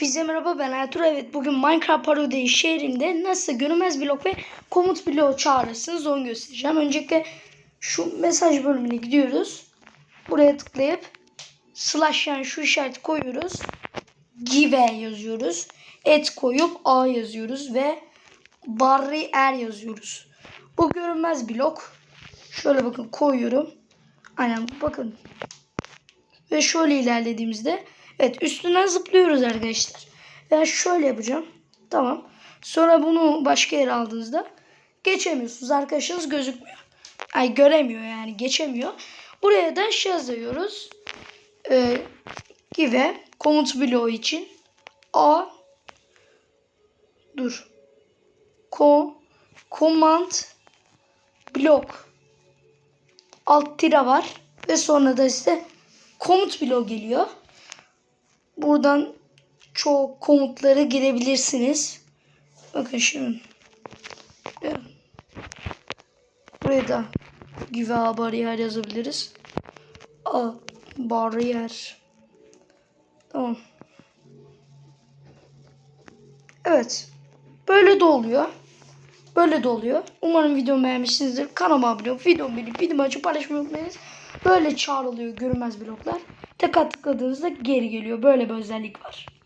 Hepinize merhaba ben Ertuğrul. Evet bugün Minecraft parodi şehrinde nasıl görünmez blok ve komut bloğu çağırırsınız onu göstereceğim. Öncelikle şu mesaj bölümüne gidiyoruz. Buraya tıklayıp slash yani şu işareti koyuyoruz. Give yazıyoruz. Et koyup A yazıyoruz ve barrier yazıyoruz. Bu görünmez blok. Şöyle bakın koyuyorum. Aynen bakın ve şöyle ilerlediğimizde evet üstünden zıplıyoruz arkadaşlar. Ben şöyle yapacağım. Tamam. Sonra bunu başka yere aldığınızda geçemiyorsunuz. Arkadaşınız gözükmüyor. Ay göremiyor yani geçemiyor. Buraya da şey yazıyoruz. Ee, give komut bloğu için a dur. Ko command blok alt tire var ve sonra da işte komut bloğu geliyor. Buradan çok komutları girebilirsiniz. Bakın şimdi. Buraya da give a bariyer yazabiliriz. A bariyer. Tamam. Evet. Böyle de oluyor. Böyle de oluyor. Umarım videomu beğenmişsinizdir. Kanalıma abone olup videomu beğenip videomu açıp paylaşmayı unutmayınız. Böyle çağrılıyor görünmez bloklar. Tek tıkladığınızda geri geliyor. Böyle bir özellik var.